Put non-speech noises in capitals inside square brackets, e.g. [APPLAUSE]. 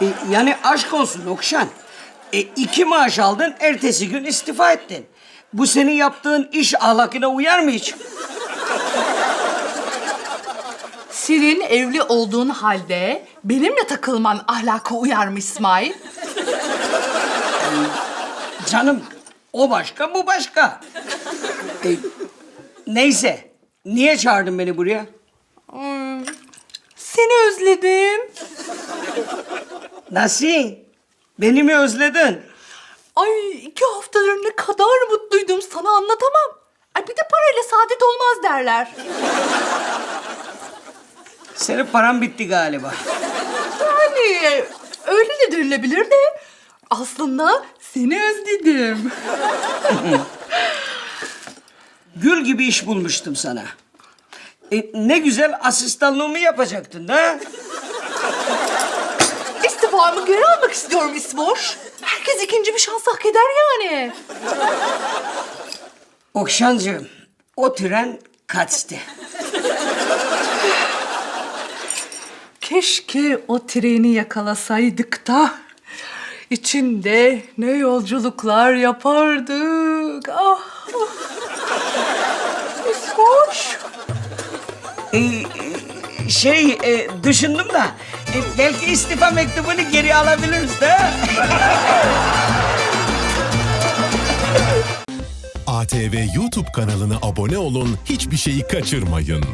E, yani aşk olsun Okşan. E, iki maaş aldın, ertesi gün istifa ettin. Bu senin yaptığın iş ahlakına uyar mı hiç? Senin evli olduğun halde benimle takılman ahlaka uyar mı İsmail? Canım, o başka, bu başka. E, neyse, niye çağırdın beni buraya? Seni özledim. Nasıl? Beni mi özledin? Ay iki haftadır ne kadar mutluydum sana anlatamam. Ay bir de parayla saadet olmaz derler. Senin paran bitti galiba. Yani öyle de denilebilir de aslında seni özledim. [LAUGHS] Gül gibi iş bulmuştum sana. E, ne güzel asistanlığımı yapacaktın da. İstifamı geri almak istiyorum İsmoş. Herkes ikinci bir şans hak eder yani. Okşancığım, o tren kaçtı. Keşke o treni yakalasaydık da içinde ne yolculuklar yapardık. Ah. İsmoş. E, e, şey, e, düşündüm da e, belki istifa mektubunu geri alabiliriz de. ATV YouTube kanalına abone olun, hiçbir şeyi kaçırmayın.